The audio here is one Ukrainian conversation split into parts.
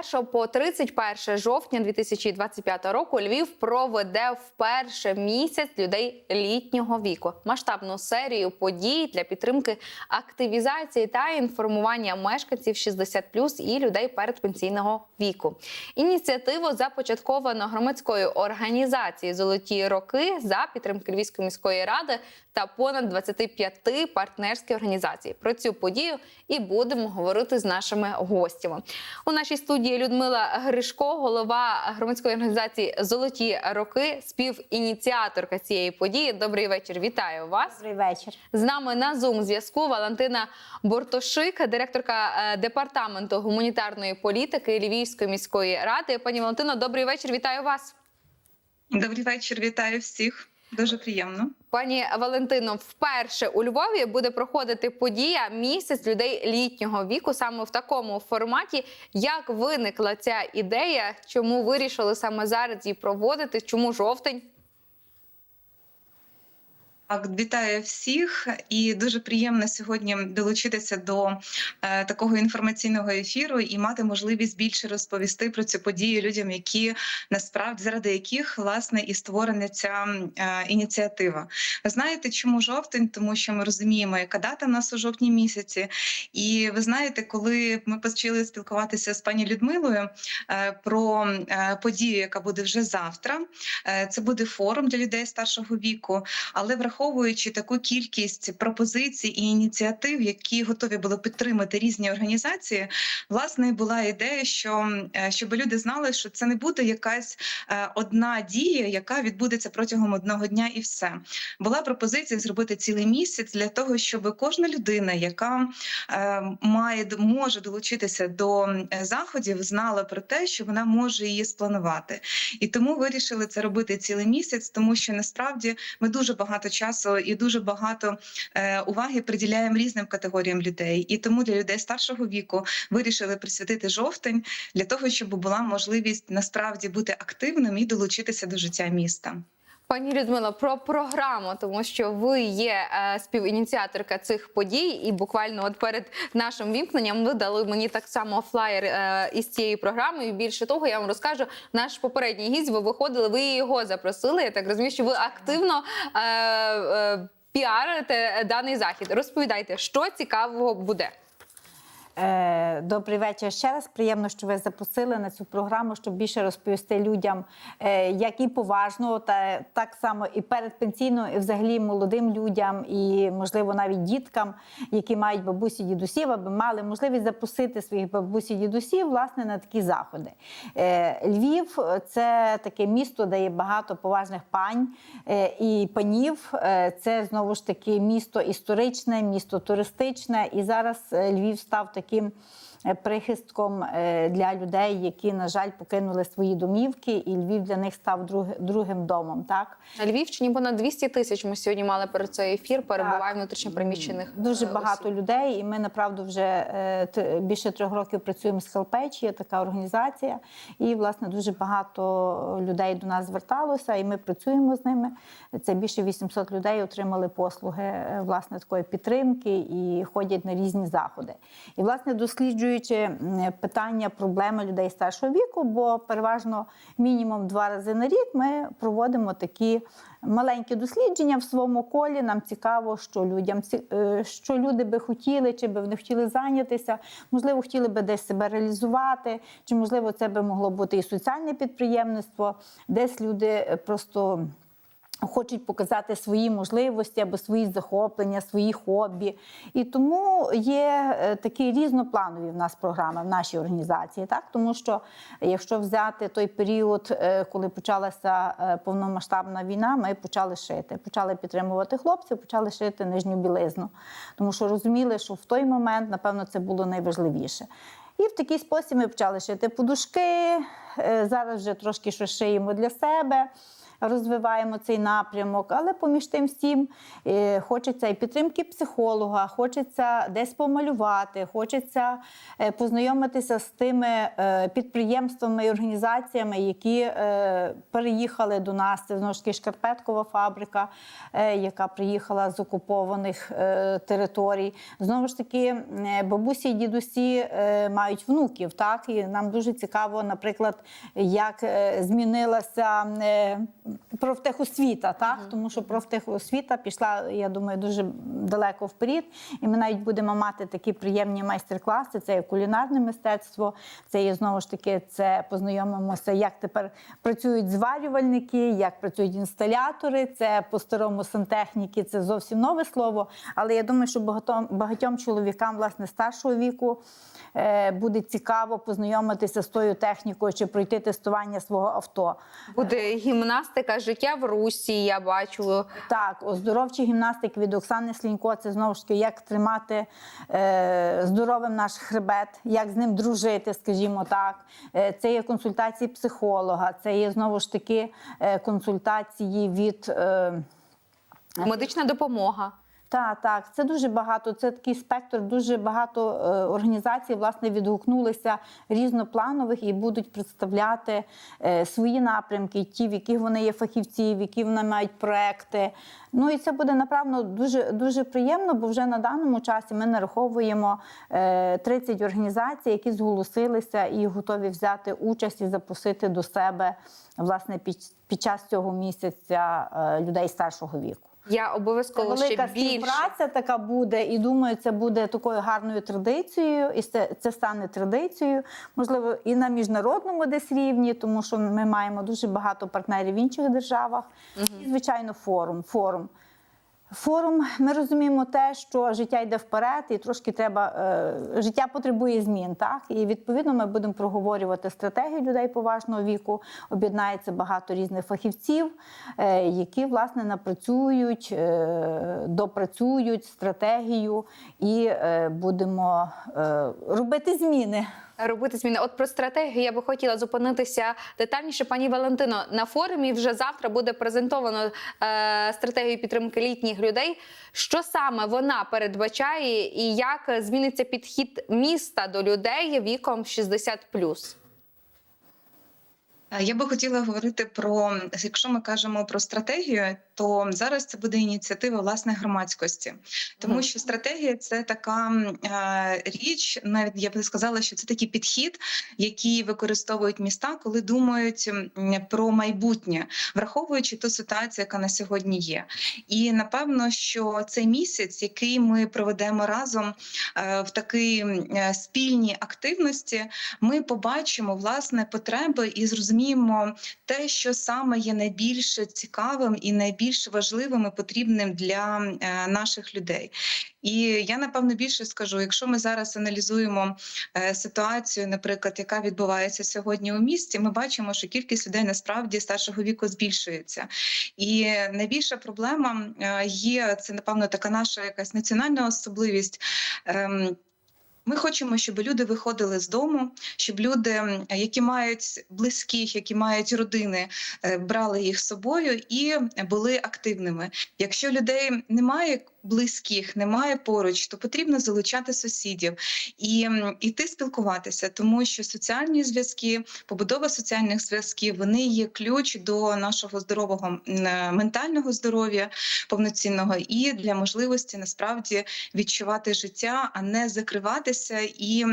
1 по 31 жовтня 2025 року Львів проведе вперше місяць людей літнього віку. Масштабну серію подій для підтримки активізації та інформування мешканців 60+, і людей передпенсійного віку. Ініціативу започатковано громадською організацією Золоті роки за підтримки Львівської міської ради та понад 25 партнерських організацій. Про цю подію і будемо говорити з нашими гостями. У нашій студії Людмила Гришко, голова громадської організації Золоті роки, співініціаторка цієї події. Добрий вечір, вітаю вас. Добрий вечір. З нами на Zoom зв'язку Валентина Бортошик, директорка е, департаменту гуманітарної політики Львівської міської ради. Пані Валентино, добрий вечір. Вітаю вас. Добрий вечір, вітаю всіх. Дуже приємно. Пані Валентино, вперше у Львові буде проходити подія місяць людей літнього віку саме в такому форматі. Як виникла ця ідея? Чому вирішили саме зараз її проводити? Чому жовтень? Так, вітаю всіх, і дуже приємно сьогодні долучитися до е, такого інформаційного ефіру і мати можливість більше розповісти про цю подію людям, які насправді заради яких власне і створена ця е, ініціатива. Ви знаєте, чому жовтень? Тому що ми розуміємо, яка дата в нас у жовтні місяці. І ви знаєте, коли ми почали спілкуватися з пані Людмилою е, про е, подію, яка буде вже завтра. Е, Це буде форум для людей старшого віку, але враховуючи таку кількість пропозицій і ініціатив, які готові були підтримати різні організації, власне була ідея, що е, щоб люди знали, що це не буде якась е, одна дія, яка відбудеться протягом одного дня, і все була пропозиція зробити цілий місяць для того, щоб кожна людина, яка е, має може долучитися до заходів, знала про те, що вона може її спланувати. І тому вирішили це робити цілий місяць, тому що насправді ми дуже багато часу і дуже багато е, уваги приділяємо різним категоріям людей. І тому для людей старшого віку вирішили присвятити жовтень для того, щоб була можливість насправді бути активним і долучитися до життя міста. Пані Людмила, про програму, тому що ви є е, співініціаторка цих подій, і буквально от перед нашим вімкненням ви дали мені так само флаєр е, із цією програмою. Більше того, я вам розкажу, наш попередній гість, ви виходили, ви його запросили. Я так розумію, що ви активно е, е, піарите даний захід. Розповідайте, що цікавого буде. Е, Добрий вечір ще раз. Приємно, що ви запросили на цю програму, щоб більше розповісти людям, е, як і поважно, та так само і передпенсійно, і взагалі молодим людям, і можливо навіть діткам, які мають бабусі дідусів, аби мали можливість запросити своїх бабусі дідусів власне на такі заходи. Е, Львів це таке місто, де є багато поважних пань і панів. Це знову ж таки місто історичне, місто туристичне, і зараз Львів став таким е, прихистком е, для людей, які, на жаль, покинули свої домівки, і Львів для них став друг- другим домом. Так На Львівщині понад 200 тисяч. Ми сьогодні мали перед цей ефір. Перебуває внутрішньопереміщених дуже е, багато осіб. людей, і ми направду вже більше трьох років працюємо з Хелпеч, є така організація, і власне дуже багато людей до нас зверталося, і ми працюємо з ними. Це більше 800 людей отримали послуги власне такої підтримки і ходять на різні заходи. І власне досліджуючи питання проблеми людей старшого віку, бо переважно мінімум два рази на рік ми проводимо такі маленькі дослідження в своєму колі. Нам цікаво, що людям е, що люди би хотіли, чи би вони хотіли зайнятися, можливо, хотіли би десь себе реалізувати, чи можливо це би могло бути і соціальне підприємництво, десь люди просто. Хочуть показати свої можливості або свої захоплення, свої хобі. І тому є е, такі різнопланові в нас програми в нашій організації. Так? Тому що якщо взяти той період, е, коли почалася е, повномасштабна війна, ми почали шити, почали підтримувати хлопців, почали шити нижню білизну. Тому що розуміли, що в той момент, напевно, це було найважливіше. І в такий спосіб ми почали шити подушки. Зараз вже трошки щось шиємо для себе. Розвиваємо цей напрямок. Але поміж тим всім е, хочеться і підтримки психолога, хочеться десь помалювати, хочеться е, познайомитися з тими е, підприємствами і організаціями, які переїхали до нас. Це знову ж таки шкарпеткова фабрика, яка приїхала з окупованих територій. Знову ж таки, бабусі і дідусі мають внуків. Так і нам дуже цікаво, наприклад, як змінилася профтехосвіта, так тому що профтехосвіта пішла, я думаю, дуже далеко вперед. І ми навіть будемо мати такі приємні майстер-класи. Це є кулінарне мистецтво, це є знову ж таки, це познайомимося, як тепер працюють зварювальники, як працюють інсталятори. Це по старому сантехніки, це зовсім нове слово. Але я думаю, що багатьом, багатьом чоловікам власне старшого віку е, буде цікаво познайомитися з тою технікою чи пройти тестування свого авто. Буде гімнастика життя в Русі. Я бачу. Так, оздоровчі гімнастики від Оксани Слінько це знову ж таки, як тримати е, здоровим наш хребет, як з ним дружити, скажімо так. Е, це є консультації психолога, це є знову ж таки е, консультації від. Е, Медична допомога. Так, так, це дуже багато. Це такий спектр. Дуже багато е, організацій власне відгукнулися різнопланових і будуть представляти е, свої напрямки, ті, в яких вони є фахівці, в які вони мають проекти. Ну і це буде направно дуже дуже приємно, бо вже на даному часі ми нараховуємо е, 30 організацій, які зголосилися і готові взяти участь і запросити до себе власне під, під час цього місяця е, людей старшого віку. Я обов'язково велика ще більше. співпраця така буде, і думаю, це буде такою гарною традицією, і це, це стане традицією, можливо, і на міжнародному десь рівні, тому що ми маємо дуже багато партнерів в інших державах. І, звичайно, форум. форум. Форум, ми розуміємо те, що життя йде вперед, і трошки треба е, життя потребує змін. Так і відповідно ми будемо проговорювати стратегію людей поважного віку. Об'єднається багато різних фахівців, е, які власне напрацюють, е, допрацюють стратегію і будемо робити зміни. Робити зміни. От про стратегію я би хотіла зупинитися детальніше. Пані Валентино, на форумі вже завтра буде презентовано е, стратегію підтримки літніх людей. Що саме вона передбачає, і як зміниться підхід міста до людей віком 60+. Е, Я би хотіла говорити про якщо ми кажемо про стратегію, то зараз це буде ініціатива власне громадськості, тому що стратегія це така е, річ, навіть я би сказала, що це такий підхід, який використовують міста, коли думають про майбутнє, враховуючи ту ситуацію, яка на сьогодні є. І напевно, що цей місяць, який ми проведемо разом е, в такій е, спільній активності, ми побачимо власне потреби і зрозуміємо те, що саме є найбільш цікавим і найбільш важливим і потрібним для е, наших людей. І я напевно більше скажу, якщо ми зараз аналізуємо е, ситуацію, наприклад, яка відбувається сьогодні у місті, ми бачимо, що кількість людей насправді старшого віку збільшується. І найбільша проблема е, є це, напевно, така наша якась національна особливість. Ми хочемо, щоб люди виходили з дому, щоб люди, які мають близьких, які мають родини, е, брали їх з собою і були активними. Якщо людей немає близьких, немає поруч, то потрібно залучати сусідів і іти спілкуватися, тому що соціальні зв'язки, побудова соціальних зв'язків, вони є ключ до нашого здорового е, ментального здоров'я повноцінного і для можливості насправді відчувати життя, а не закриватися і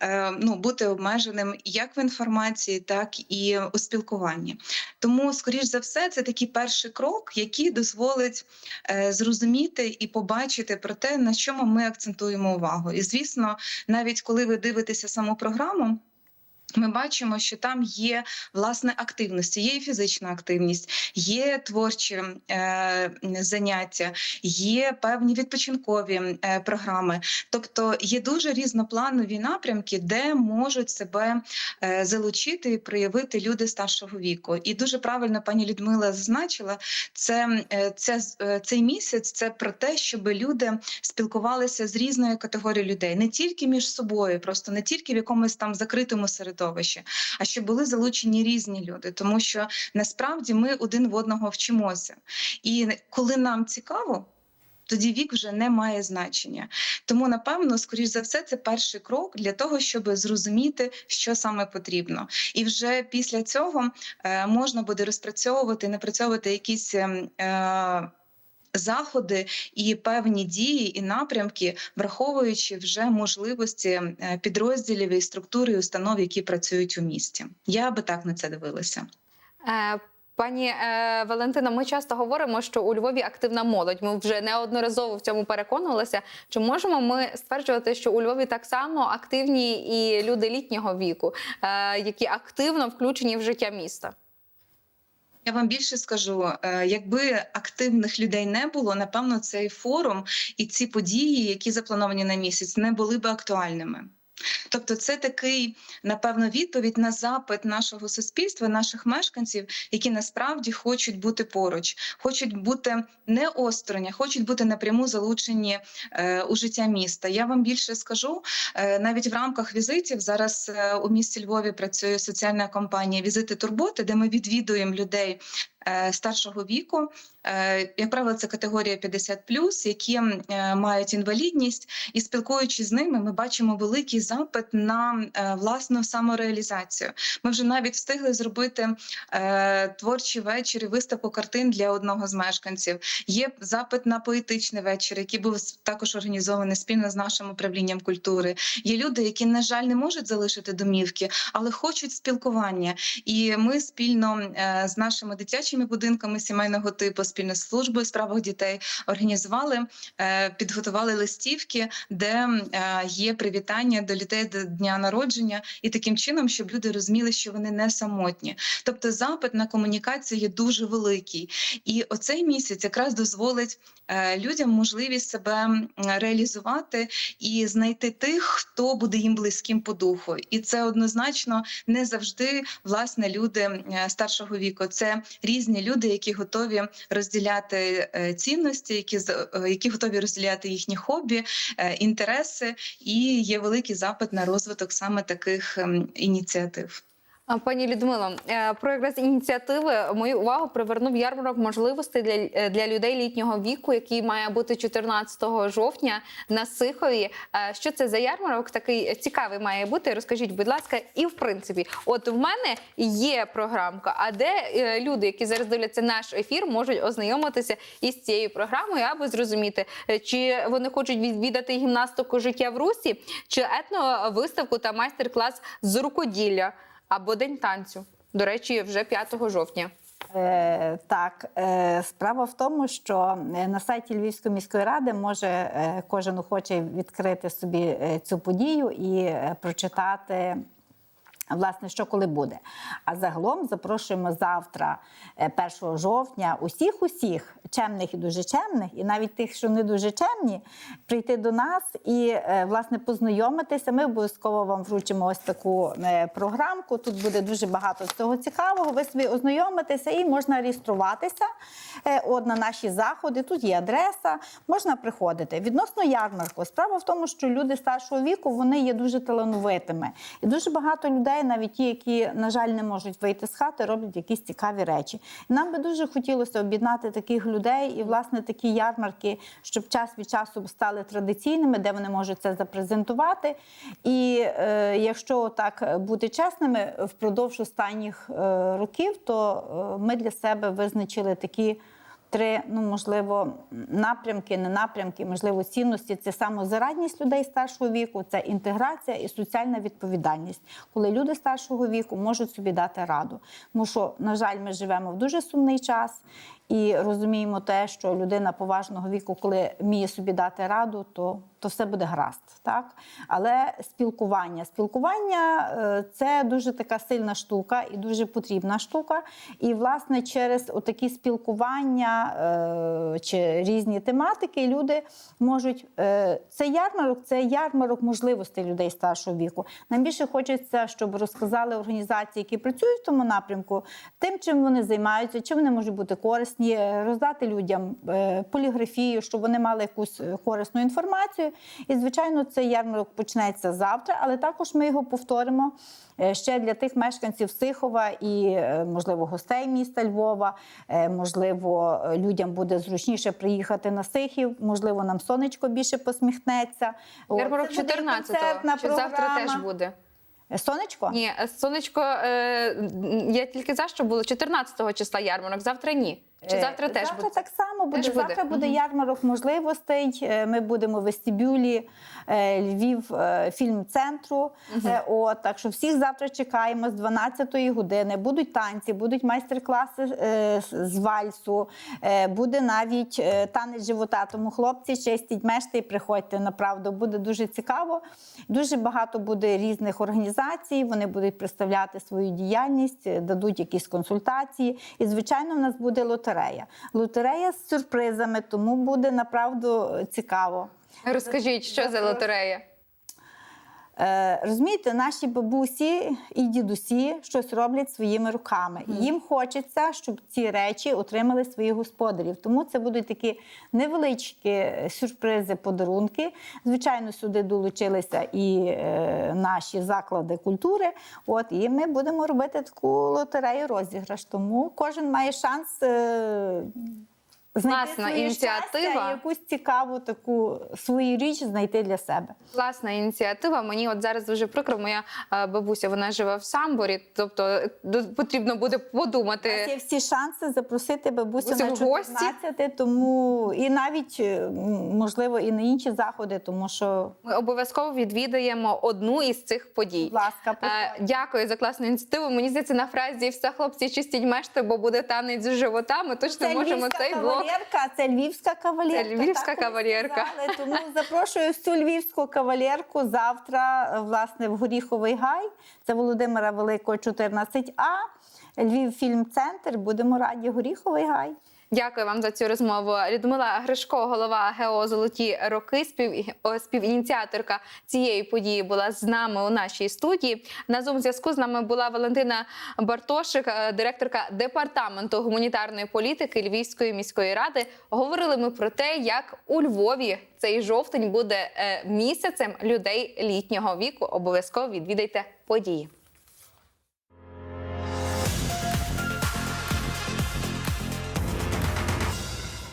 е, ну, бути обмеженим як в інформації, так і у спілкуванні. Тому, скоріш за все, це такий перший крок, який дозволить е, зрозуміти і побачити про те, на чому ми акцентуємо увагу. І звісно, навіть коли ви дивитеся саму програму. Ми бачимо, що там є власне активності, є і фізична активність, є творчі е, заняття, є певні відпочинкові е, програми. Тобто є дуже різнопланові напрямки, де можуть себе е, залучити і проявити люди старшого віку. І дуже правильно пані Людмила зазначила, це, е, це е, цей місяць це про те, щоб люди спілкувалися з різною категорією людей, не тільки між собою, просто не тільки в якомусь там закритому середовищі, а щоб були залучені різні люди, тому що насправді ми один в одного вчимося. І коли нам цікаво. Тоді вік вже не має значення. Тому, напевно, скоріш за все, це перший крок для того, щоб зрозуміти, що саме потрібно. І вже після цього е, можна буде розпрацьовувати, напрацьовувати якісь ем, е, заходи і певні дії і напрямки, враховуючи вже можливості е, підрозділів і структури і установ, які працюють у місті. Я би так на це дивилася. Е, Пані е, Валентина, ми часто говоримо, що у Львові активна молодь. Ми вже неодноразово в цьому переконувалися. Чи можемо ми стверджувати, що у Львові так само активні і люди літнього віку, е, які активно включені в життя міста? Я вам більше скажу, е, якби активних людей не було, напевно, цей форум і ці події, які заплановані на місяць, не були б актуальними. Тобто, це такий, напевно, відповідь на запит нашого суспільства, наших мешканців, які насправді хочуть бути поруч, хочуть бути не осторонь, а хочуть бути напряму залучені е, у життя міста. Я вам більше скажу, е, навіть в рамках візитів зараз е, у місті Львові працює соціальна компанія Візити турботи, де ми відвідуємо людей. Е, Старшого віку, Е, як правило, це категорія 50+, які е, мають інвалідність, і спілкуючись з ними, ми бачимо великий запит на власну самореалізацію. Ми вже навіть встигли зробити творчі вечори, виставку картин для одного з мешканців. Є запит на поетичний вечір, який був також організований спільно з нашим управлінням культури. Є люди, які, на жаль, не можуть залишити домівки, але хочуть спілкування. І ми спільно з нашими дитячими будинками сімейного типу, спільно з службою справах дітей, організували, е, підготували листівки, де е, є привітання до дітей до дня народження, і таким чином, щоб люди розуміли, що вони не самотні. Тобто, запит на комунікацію є дуже великий, і оцей місяць якраз дозволить е, людям можливість себе реалізувати і знайти тих, хто буде їм близьким по духу. І це однозначно не завжди власне люди старшого віку. Це різні люди, які готові розділяти е, цінності, які е, які готові розділяти їхні хобі, е, інтереси, і є великий запит на розвиток саме таких ем, ініціатив. Пані Людмило, е, про якраз ініціативи мою увагу привернув ярмарок можливостей для, е, для людей літнього віку, який має бути 14 жовтня на Сихові. Е, Що це за ярмарок? Такий цікавий має бути. Розкажіть, будь ласка, і в принципі, от в мене є програмка. А де люди, які зараз дивляться наш ефір, можуть ознайомитися із цією програмою, аби зрозуміти, чи вони хочуть відвідати гімнастику життя в Русі, чи етно виставку та майстер-клас з рукоділля або день танцю. До речі, вже 5 жовтня. Е, так, е, справа в тому, що е, на сайті Львівської міської ради може е, кожен охоче відкрити собі е, цю подію і прочитати. Власне, що коли буде. А загалом запрошуємо завтра, е, 1 жовтня, усіх, усіх чемних і дуже чемних, і навіть тих, що не дуже чемні, прийти до нас і е, власне познайомитися. Ми обов'язково вам вручимо ось таку е, програмку. Тут буде дуже багато цього цікавого. Ви собі ознайомитеся і можна реєструватися е, от на наші заходи. Тут є адреса, можна приходити. Відносно ярмарку, справа в тому, що люди старшого віку вони є дуже талановитими. І дуже багато людей, навіть ті, які, на жаль, не можуть вийти з хати, роблять якісь цікаві речі. Нам би дуже хотілося об'єднати таких людей і, власне, такі ярмарки, щоб час від часу стали традиційними, де вони можуть це запрезентувати. І е, якщо так бути чесними, впродовж останніх е, років, то е, ми для себе визначили такі. Три, ну можливо, напрямки, не напрямки, можливо, цінності це самозарадність людей старшого віку, це інтеграція і соціальна відповідальність, коли люди старшого віку можуть собі дати раду. Тому що, на жаль, ми живемо в дуже сумний час і розуміємо те, що людина поважного віку, коли вміє собі дати раду, то, то все буде гаразд. Так? Але спілкування. Спілкування е, це дуже така сильна штука і дуже потрібна штука. І, власне, через отакі спілкування е, чи різні тематики люди можуть. Е, це ярмарок, це ярмарок можливостей людей старшого віку. Нам більше хочеться, щоб розказали організації, які працюють в тому напрямку, тим, чим вони займаються, чим вони можуть бути корисні, е, роздати людям е, поліграфію, щоб вони мали якусь е, корисну інформацію. І, звичайно, цей ярмарок почнеться завтра, але також ми його повторимо ще для тих мешканців Сихова і, можливо, гостей міста Львова. Можливо, людям буде зручніше приїхати на Сихів, можливо, нам сонечко більше посміхнеться. Ярмарок це 14-го. Чи завтра теж буде? Сонечко? Ні, сонечко, я тільки за що було 14 числа ярмарок, завтра ні. Чи Е, завтра теж завтра буде? так само буде. Теж буде. Завтра буде Мгм. ярмарок можливостей. Е, Ми будемо в вестибюлі е, Львів е, фільм-центру. Е, От так що всіх завтра чекаємо з 12-ї години. Будуть танці, будуть майстер-класи з- вальсу, буде навіть танець живота. Тому хлопці чистіть мешти і приходьте. Направду буде дуже цікаво. Дуже багато буде різних організацій. Вони будуть представляти свою діяльність, дадуть якісь консультації. І, звичайно, в нас буде лотерея. Лотерея з сюрпризами, тому буде направду цікаво. Розкажіть, що за лотерея? Е, розумієте, наші бабусі і дідусі щось роблять своїми руками. І Їм хочеться, щоб ці речі отримали своїх господарів. Тому це будуть такі невеличкі сюрпризи, подарунки. Звичайно, сюди долучилися і е, наші заклади культури. От і ми будемо робити таку лотерею розіграш. Тому кожен має шанс. Е, Знайти Класна своє ініціатива. щастя і якусь цікаву таку свою річ знайти для себе. Класна ініціатива. Мені от зараз дуже прикро. Моя е, бабуся вона живе в Самборі, тобто е, ду- потрібно буде У нас подумати. є всі шанси запросити бабусю Бабусю на в гості? 14, тому і навіть е, можливо і на інші заходи, тому що, Ми обов'язково відвідаємо одну із цих подій. будь ласка, Е. Дякую за класну ініціативу. Мені здається, на фразі все хлопці чистіть мешти, бо буде танець з живота. Ми точно можемо львівська цей блок. Кавалерка, це львівська кавалерка. Це львівська так кавалерка. сказали. Тому запрошую всю львівську кавалерку завтра, е, власне, в Горіховий гай. Це Володимира Великого, 14А. Львів фільм-центр. Будемо раді Горіховий гай. Дякую вам за цю розмову. Людмила Гришко, голова ГЕО Золоті роки, спів... співініціаторка цієї події, була з нами у нашій студії. На зум зв'язку з нами була Валентина Бартошик, е, директорка департаменту гуманітарної політики Львівської міської ради. Говорили ми про те, як у Львові цей жовтень буде е, місяцем людей літнього віку. Обов'язково відвідайте події.